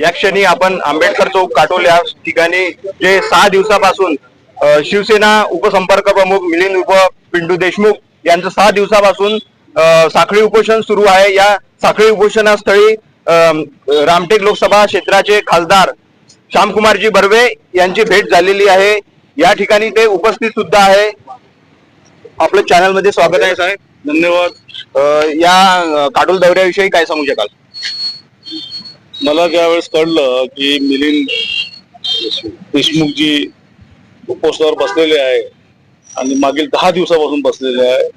या क्षणी आपण आंबेडकर चौक काटोल या ठिकाणी जे सहा दिवसापासून शिवसेना उपसंपर्क प्रमुख मिलिंद उप पिंटू देशमुख यांचं सहा दिवसापासून साखळी उपोषण सुरू आहे. या साखळी उपोषणास्थळी रामटेक लोकसभा क्षेत्राचे खासदार श्यामकुमारजी बर्वे यांची भेट झालेली आहे. या ठिकाणी ते उपस्थित सुद्धा आहे. आपलं चॅनलमध्ये स्वागत आहे साहेब. धन्यवाद. या काटोल दौऱ्याविषयी काय सांगू शकाल? मला ज्यावेळेस कळलं की मिलिंद देशमुखजी उपोषणावर बसलेले आहे आणि मागील दहा दिवसापासून बसलेले आहे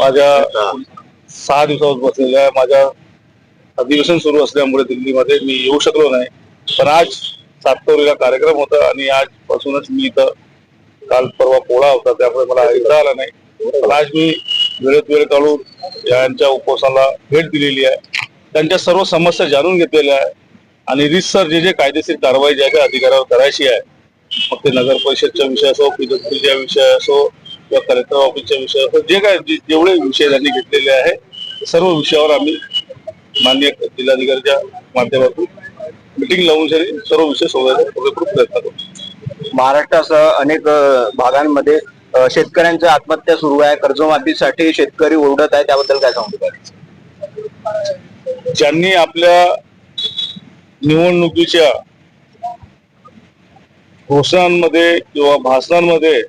माझ्या सहा दिवसापासून बसलेले आहे माझ्या अधिवेशन सुरू असल्यामुळे दिल्लीमध्ये मी येऊ शकलो नाही. पण आज सातवरीला कार्यक्रम होता आणि आजपासूनच मी इथं काल परवा पोळा होता त्यामुळे मला येता आला नाही. पण आज मी वेळेत वेळ काढून यांच्या उपोषणाला भेट दिलेली आहे. त्यांच्या सर्व समस्या जाणून घेतलेल्या आहे. आणि रितसर जे जे कायदेशीर कारवाई ज्या ज्या अधिकाऱ्यावर करायची आहे मग ते नगर परिषदचा विषय असो पीडब्ल्यूच्या विषय असो किंवा कलेक्टर ऑफिसच्या विषय असो जे काय जेवढे विषय त्यांनी घेतलेले आहे सर्व विषयावर आम्ही मान्य जिल्हाधिकाऱ्याच्या माध्यमातून मिटिंग लावून सर्व विषय सोडवायचा पुरेपूर प्रयत्न करतो महाराष्ट्रासह अनेक भागांमध्ये शेतकऱ्यांच्या आत्महत्या सुरू आहे. कर्जमाफीसाठी शेतकरी ओरडत आहे त्याबद्दल काय सांगतो ज्यांनी आपल्या निवडणुकीच्या घोषणांमध्ये किंवा भाषणांमध्ये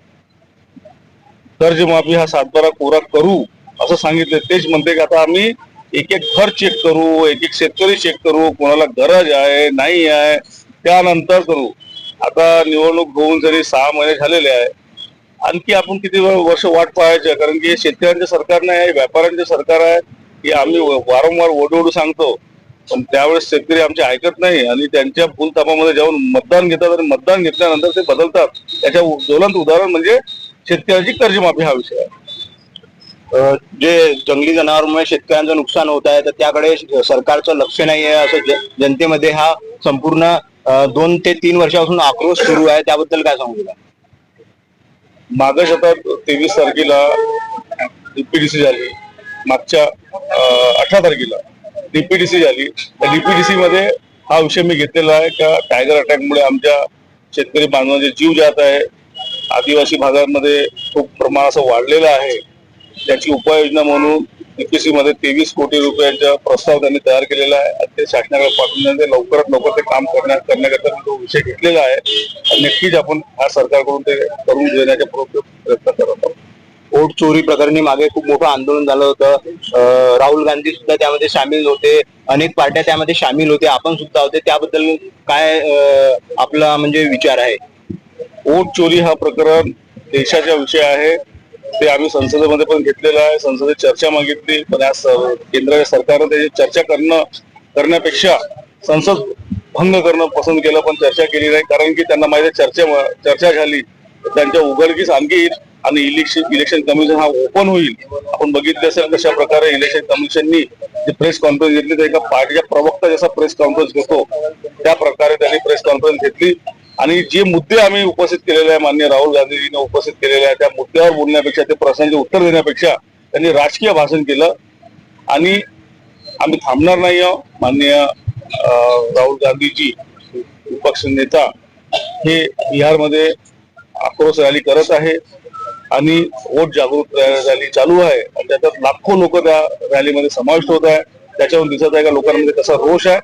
कर्जमाफी हा सातबारा कोरा करू असं सांगितलं तेच म्हणते की आता आम्ही एक एक घर चेक करू एक एक शेतकरी चेक करू कोणाला गरज आहे नाही आहे त्यानंतर करू. आता निवडणूक होऊन जरी सहा महिने झालेले आहे आणखी आपण किती वर्ष वाट पाहायचं कारण की शेतकऱ्यांचं शेतकऱ्यांचे सरकार नाही आहे व्यापाऱ्यांचे सरकार आहे. की आम्ही वारंवार ओढवडू सांगतो. पण त्यावेळेस शेतकरी आमचे ऐकत नाही आणि त्यांच्या फुलतापामध्ये जाऊन मतदान घेतात आणि मतदान घेतल्यानंतर ते बदलतात. त्याच्या ज्वलंत उदाहरण म्हणजे शेतकऱ्याची कर्जमाफी हा विषय आहे. जे जंगली जनावरांमुळे शेतकऱ्यांचं नुकसान होत आहे तर त्याकडे सरकारचं लक्ष नाही आहे असं जनतेमध्ये हा संपूर्ण दोन ते तीन वर्षापासून आक्रोश सुरू आहे त्याबद्दल काय सांगू शकाल मागच्या शतकात तेवीस तारखेला डीपीडीसी झाली. मागच्या अठरा तारखेला डीपीडीसी झाली. त्या डीपीडीसी मध्ये हा विषय मी घेतलेला आहे का टायगर अटॅकमुळे आमच्या शेतकरी बांधवांचे जीव जात आहे. आदिवासी भागांमध्ये खूप प्रमाण असं वाढलेलं आहे. त्याची उपाययोजना म्हणून डीपीसी मध्ये तेवीस कोटी रुपयांचा प्रस्ताव त्यांनी तयार केलेला आहे. आणि ते शासनाकडे पाठवण्याचे लवकरात लवकर ते काम करण्या करण्याकरता तो विषय घेतलेला आहे. आणि नक्कीच आपण हा सरकारकडून ते करून देण्याचा प्रयत्न करत आहोत. वोट चोरी प्रकरणी मागे खूप मोठं आंदोलन झालं होतं. राहुल गांधी सुद्धा त्यामध्ये सामील होते अनेक पार्ट्या त्यामध्ये सामील होते. आपण सुद्धा होते. त्याबद्दल काय आपला म्हणजे विचार आहे? वोट चोरी हा प्रकरण देशाचा विषय आहे. ते आम्ही संसदेमध्ये पण घेतलेलं आहे. संसदेत चर्चा मागितली. पण या केंद्र सरकारनं त्याची चर्चा करणं करण्यापेक्षा संसद भंग करणं पसंत केलं. पण चर्चा केली नाही. कारण की त्यांना माहिती चर्चा चर्चा झाली. तर त्यांच्या उघडकीस आणखी आणि इलेक्शन इलेक्शन कमिशन हा ओपन होईल. आपण बघितले असेल कशा प्रकारे इलेक्शन कमिशननी जी प्रेस कॉन्फरन्स घेतली तर एका पार्टीच्या प्रवक्ता जसा प्रेस कॉन्फरन्स घेतो त्या प्रकारे त्यांनी प्रेस कॉन्फरन्स घेतली. आणि जे मुद्दे आम्ही उपस्थित केलेले आहे मान्य राहुल गांधीजीने उपस्थित केलेले आहे त्या मुद्द्यावर बोलण्यापेक्षा ते प्रश्नांचे उत्तर देण्यापेक्षा त्यांनी राजकीय भाषण केलं. आणि आम्ही थांबणार नाही आहोत. माननीय राहुल गांधीजी विपक्ष नेता हे बिहारमध्ये आक्रोश रॅली करत आहे आणि वोट जागृत रॅली चालू आहे. आणि त्याच्यात लाखो लोक त्या रॅलीमध्ये समाविष्ट होत आहे. त्याच्यावरून दिसत आहे का लोकांमध्ये कसा रोष आहे?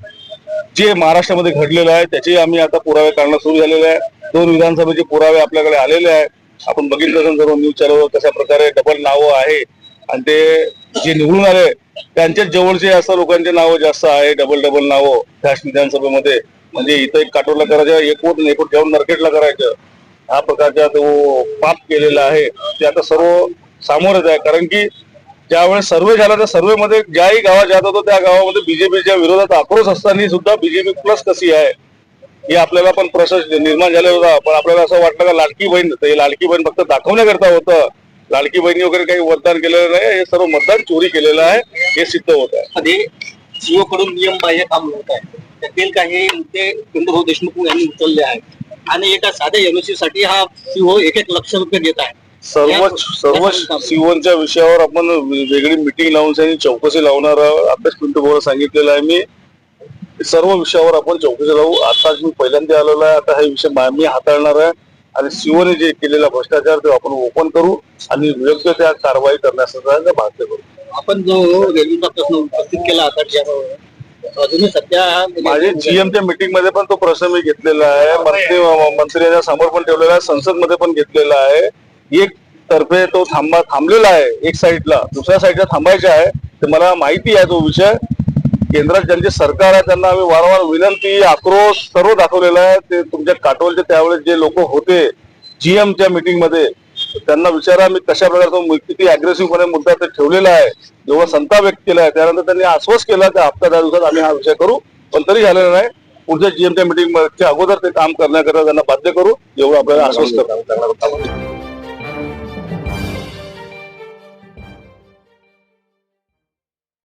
जे महाराष्ट्रामध्ये घडलेलं आहे त्याचे आम्ही आता पुरावे काढणं सुरू झालेले आहे. दोन विधानसभेचे पुरावे आपल्याकडे आलेले आहे आपण बघितलं असेल सर्व न्यूज चॅनलवर कशा प्रकारे डबल नावं आहे. आणि ते जे निवडून आले त्यांच्याच जवळचे असं लोकांचे नावं जास्त आहे डबल डबल नावं. त्याच विधानसभेमध्ये. म्हणजे इथं एक काटोला करायचं एक वोट एक वोट घेऊन मार्केटला करायचं. हा प्रकारचा तो पाप केलेला आहे ते आता सर्व सामोरच आहे कारण की ज्यावेळेस सर्वे झाला त्या सर्वे मध्ये ज्याही गावात जात होतो त्या गावामध्ये बीजेपीच्या विरोधात आक्रोश असताना सुद्धा बीजेपी प्लस कशी आहे हे आपल्याला पण प्रश्न निर्माण झाले होता. पण आपल्याला असं वाटलं का लाडकी बहीण हे लाडकी बहीण फक्त दाखवण्याकरता होतं. लाडकी बहिणी वगैरे काही मतदान केलेलं नाही हे सर्व मतदान चोरी केलेलं आहे हे सिद्ध होत आहे. मध्ये कडून नियम बाह्य काम होत आहे. त्यातील काही मुद्दे चंद्रभाऊ देशमुख यांनी उचलले आहेत. आणि एका साध्या एमएससी साठी हा सीओ एक एक लक्ष रुपये घेत आहे. सर्व सर्व सीओनच्या विषयावर आपण वेगळी मिटिंग लावून त्यांनी चौकशी लावणार आहोत. अभ्यास पिंटू भाऊ सांगितलेलं आहे मी. सर्व विषयावर आपण चौकशी लावू. आताच मी पहिल्यांदा आलेलो आहे. आता हा विषय मा- हाताळणार आहे. आणि शिवने जे केलेला भ्रष्टाचार ते आपण ओपन करू आणि योग्य त्या कारवाई करण्यासाठी भाग्य करू. आपण जो रेल्वेचा प्रश्न उपस्थित केला आता अजूनही सध्या माझे जीएमच्या मीटिंगमध्ये पण तो प्रश्न मी घेतलेला आहे. मंत्री मंत्र्यांच्या समोर पण ठेवलेला आहे. संसदमध्ये पण घेतलेला आहे. एक तर्फे तो थांबा थांबलेला आहे एक साईडला दुसऱ्या साईडला थांबायचा आहे. तर मला माहिती आहे तो विषय. केंद्रात ज्यांचे सरकार आहे त्यांना आम्ही वारंवार विनंती आक्रोश सर्व दाखवलेला आहे. ते तुमच्या काटोलचे त्यावेळेस जे लोक होते जीएमच्या मीटिंगमध्ये त्यांना विचारा मी कशा प्रकारचा किती अग्रेसिव्हपणे मुद्दा ते ठेवलेला आहे. जेव्हा संताप व्यक्त केला आहे त्यानंतर त्यांनी आश्वास केला की हप्ता दहा दिवसात आम्ही हा विषय करू पण तरी झालेला नाही. पुढच्या जीएमच्या मिटिंगच्या अगोदर ते काम करण्याकरता त्यांना बाध्य करू एवढं आपल्याला आश्वास करणार